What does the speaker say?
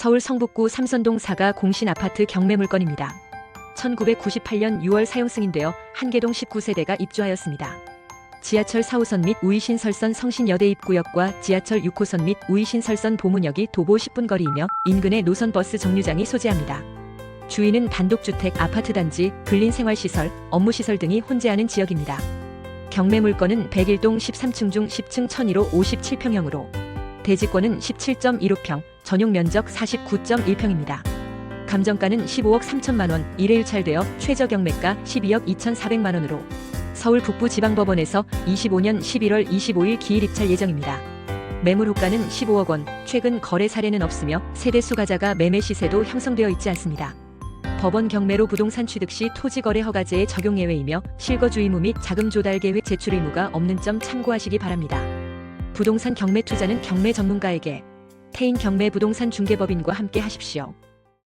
서울 성북구 삼선동 사가 공신 아파트 경매 물건입니다. 1998년 6월 사용 승인되어 한계동 19세대가 입주하였습니다. 지하철 4호선 및 우이신설선 성신여대 입구역과 지하철 6호선 및 우이신설선 보문역이 도보 10분 거리이며 인근에 노선버스 정류장이 소재합니다. 주위는 단독주택, 아파트 단지, 근린생활시설, 업무시설 등이 혼재하는 지역입니다. 경매 물건은 101동 13층 중 10층 1001호 57평형으로 대지권은 17.15평, 전용 면적 49.1평입니다. 감정가는 15억 3천만 원, 1회 유찰되어 최저 경매가 12억 2,400만 원으로 서울 북부지방법원에서 25년 11월 25일 기일 입찰 예정입니다. 매물 호가는 15억 원, 최근 거래 사례는 없으며 세대 수 가자가 매매 시세도 형성되어 있지 않습니다. 법원 경매로 부동산 취득 시 토지거래 허가제의 적용 예외이며 실거주 의무 및 자금 조달 계획 제출 의무가 없는 점 참고하시기 바랍니다. 부동산 경매 투자는 경매 전문가에게 태인 경매 부동산 중개법인과 함께 하십시오.